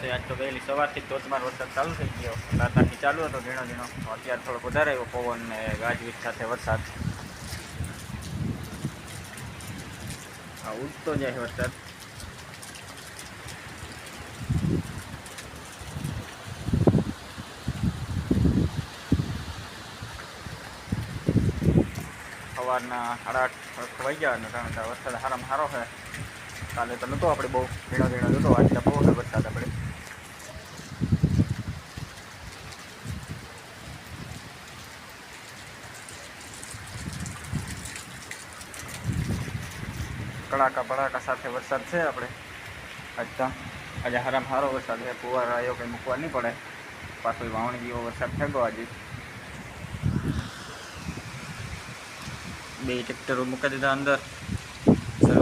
છે આજ તો વહેલી સવારથી ધોધમાર વરસાદ ચાલુ થઈ ગયો. રાતાથી ચાલુ હતો ઝીણો ઝીણો અત્યારે થોડો વધારે આવ્યો પવન ને ગાજવીજ સાથે વરસાદ. હા ઉડતો જાય વરસાદ. સવારના સાડા આઠ અને વરસાદ સારામાં સારો છે. કાલે તો નહોતો આપણે બહુ ઝીણો ઝીણો નહોતો આજે બહુ છે વરસાદ આપણે કડાકા ભડાકા સાથે વરસાદ છે આપણે આજ તો આજે હારામાં સારો વરસાદ છે ફુવારા એવો કંઈ મૂકવા નહીં પડે પાછો વાવણી જેવો વરસાદ થયો આજે બે ટ્રેક્ટરો મૂકી દીધા અંદર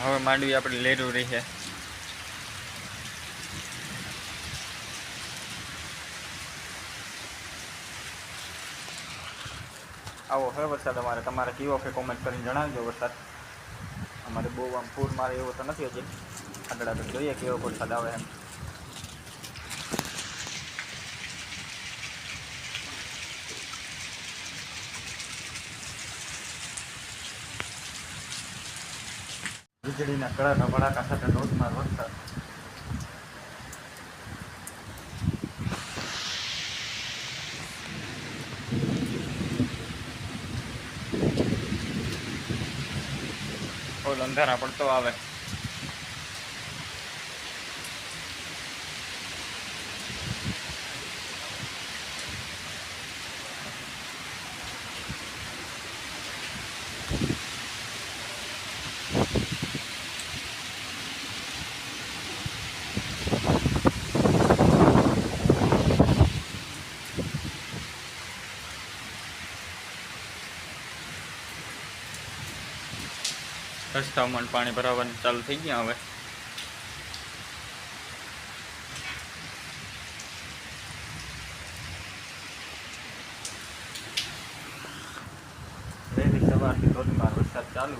હવે માંડવી આપણે લેરું રહી. છે આવો હવે વરસાદ અમારે. તમારે કેવો કે કોમેન્ટ કરીને જણાવજો વરસાદ. અમારે બહુ આમ પૂર મારે એવો તો નથી હજી. આગળ આગળ જોઈએ કેવો વરસાદ આવે એમ. વીજળીના કડાકા ભડાકા સાથે ધોધમાર વરસાદ અંધારા પડતો આવે. રસ્તાઓમાં પાણી ભરાવાનું ચાલુ થઈ ગયા હવે. વહેલી સવારથી ધોધમાર વરસાદ ચાલુ.